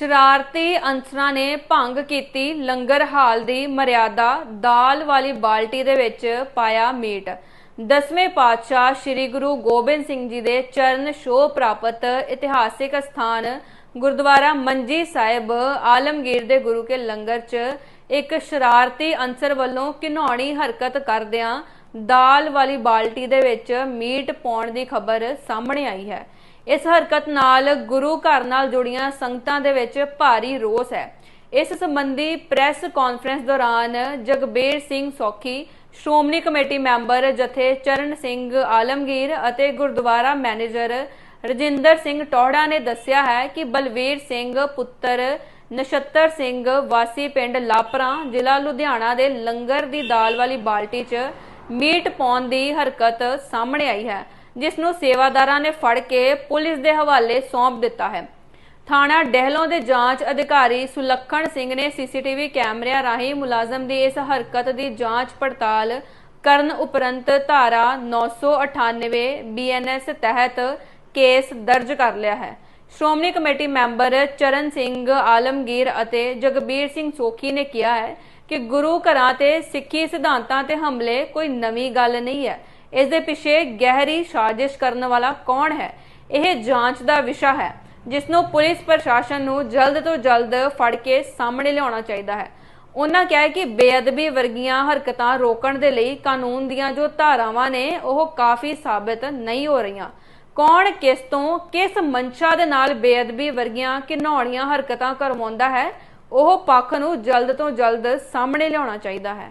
ਸ਼ਰਾਰਤੀ ਅਨਸਰਾਂ ਨੇ ਭੰਗ ਕੀਤੀ ਲੰਗਰ ਹਾਲ ਦੀ ਮਰਿਆਦਾ, ਦਾਲ ਵਾਲੀ ਬਾਲਟੀ ਦੇ ਵਿੱਚ ਪਾਇਆ ਮੀਟ। ਦਸਵੇਂ ਪਾਤਸ਼ਾਹ ਸ੍ਰੀ ਗੁਰੂ ਗੋਬਿੰਦ ਸਿੰਘ ਜੀ ਦੇ ਚਰਨ ਛੋਹ ਪ੍ਰਾਪਤ ਇਤਿਹਾਸਿਕ ਸਥਾਨ ਗੁਰਦੁਆਰਾ ਮੰਜੀ ਸਾਹਿਬ, ਆਲਮਗੀਰ ਦੇ ਗੁਰੂ ਕੇ ਲੰਗਰ 'ਚ ਇੱਕ ਸ਼ਰਾਰਤੀ ਅਨਸਰ ਵੱਲੋਂ ਘਿਨੌਣੀ ਹਰਕਤ ਕਰਦਿਆਂ ਦਾਲ ਵਾਲੀ ਬਾਲਟੀ ਦੇ ਵਿੱਚ ਮੀਟ ਪਾਉਣ ਦੀ ਖਬਰ ਸਾਹਮਣੇ ਆਈ ਹੈ। ਇਸ ਹਰਕਤ ਨਾਲ ਗੁਰੂ ਘਰ ਨਾਲ ਜੁੜੀਆਂ ਸੰਗਤਾਂ ਦੇ ਵਿੱਚ ਭਾਰੀ ਰੋਸ ਹੈ। ਇਸ ਸੰਬੰਧੀ ਪ੍ਰੈਸ ਕਾਨਫਰੰਸ ਦੌਰਾਨ ਜਗਬੀਰ ਸਿੰਘ ਸੌਖੀ, ਸ਼੍ਰੋਮਣੀ ਕਮੇਟੀ ਮੈਂਬਰ ਜਥੇ ਚਰਨ ਸਿੰਘ ਆਲਮਗੀਰ ਅਤੇ ਗੁਰਦੁਆਰਾ ਮੈਨੇਜਰ ਰਜਿੰਦਰ ਸਿੰਘ ਟੋਹੜਾ ਨੇ ਦੱਸਿਆ ਹੈ ਕਿ ਬਲਵੀਰ ਸਿੰਘ, ਪੁੱਤਰ ਨਛੱਤਰ ਸਿੰਘ, ਵਾਸੀ ਪਿੰਡ ਲਾਪਰਾ, ਜ਼ਿਲ੍ਹਾ ਲੁਧਿਆਣਾ ਦੇ ਲੰਗਰ ਦੀ ਦਾਲ ਵਾਲੀ ਬਾਲਟੀ 'ਚ ਮੀਟ ਪਾਉਣ ਦੀ ਹਰਕਤ ਸਾਹਮਣੇ ਆਈ ਹੈ। ਜਿਸ ਨੂੰ ਸੇਵਾਦਾਰਾਂ ਨੇ ਫੜ ਕੇ ਪੁਲਿਸ ਦੇ ਹਵਾਲੇ ਸੌਂਪ ਦਿੱਤਾ ਹੈ। ਥਾਣਾ ਡਹਿਲੋਂ ਦੇ ਜਾਂਚ ਅਧਿਕਾਰੀ ਸੁਲੱਖਣ ਸਿੰਘ ਨੇ ਸੀਸੀਟੀਵੀ ਕੈਮਰਿਆਂ ਰਾਹੀਂ ਮੁਲਾਜ਼ਮ ਦੀ ਇਸ ਹਰਕਤ ਦੀ ਜਾਂਚ ਪੜਤਾਲ ਕਰਨ ਉਪਰੰਤ ਧਾਰਾ 998 ਬੀਐਨਐਸ ਤਹਿਤ ਕੇਸ ਦਰਜ ਕਰ ਲਿਆ ਹੈ। ਸ਼੍ਰੋਮਣੀ ਕਮੇਟੀ ਮੈਂਬਰ ਚਰਨ ਸਿੰਘ ਆਲਮਗੀਰ ਅਤੇ ਜਗਬੀਰ ਸਿੰਘ ਸੋਖੀ ਨੇ ਕਿਹਾ ਹੈ ਕਿ ਗੁਰੂ ਘਰਾਂ ਤੇ ਸਿੱਖੀ ਸਿਧਾਂਤਾਂ ਤੇ ਹਮਲੇ ਕੋਈ ਨਵੀਂ ਗੱਲ ਨਹੀਂ ਹੈ। ਇਸ ਦੇ ਪਿੱਛੇ ਗਹਿਰੀ ਸਾਜ਼ਿਸ਼ ਕਰਨ ਵਾਲਾ ਕੌਣ ਹੈ? ਇਹ ਜਾਂਚ ਦਾ ਵਿਸ਼ਾ ਹੈ ਜਿਸ ਨੂੰ ਪੁਲਿਸ ਪ੍ਰਸ਼ਾਸਨ ਨੂੰ ਜਲਦ ਤੋਂ ਜਲਦ ਫੜ ਕੇ ਸਾਹਮਣੇ ਲਿਆਉਣਾ ਚਾਹੀਦਾ ਹੈ। ਉਹਨਾਂ ਕਿਹਾ ਕਿ ਬੇਅਦਬੀ ਵਰਗੀਆਂ ਹਰਕਤਾਂ ਰੋਕਣ ਦੇ ਲਈ ਕਾਨੂੰਨ ਦੀਆਂ ਜੋ ਧਾਰਾਵਾਂ ਨੇ, ਉਹ ਕਾਫੀ ਸਾਬਤ ਨਹੀਂ ਹੋ ਰਹੀਆਂ। ਕੌਣ ਕਿਸ ਤੋਂ ਕਿਸ ਮਨਸ਼ਾ ਦੇ ਨਾਲ ਬੇਅਦਬੀ ਵਰਗੀਆਂ ਘਿਨੌਣੀਆਂ ਹਰਕਤਾਂ ਕਰਵਾਉਂਦਾ ਹੈ, ਉਹ ਪੱਖ ਨੂੰ ਜਲਦ ਤੋਂ ਜਲਦ ਸਾਹਮਣੇ ਲਿਆਉਣਾ ਚਾਹੀਦਾ ਹੈ।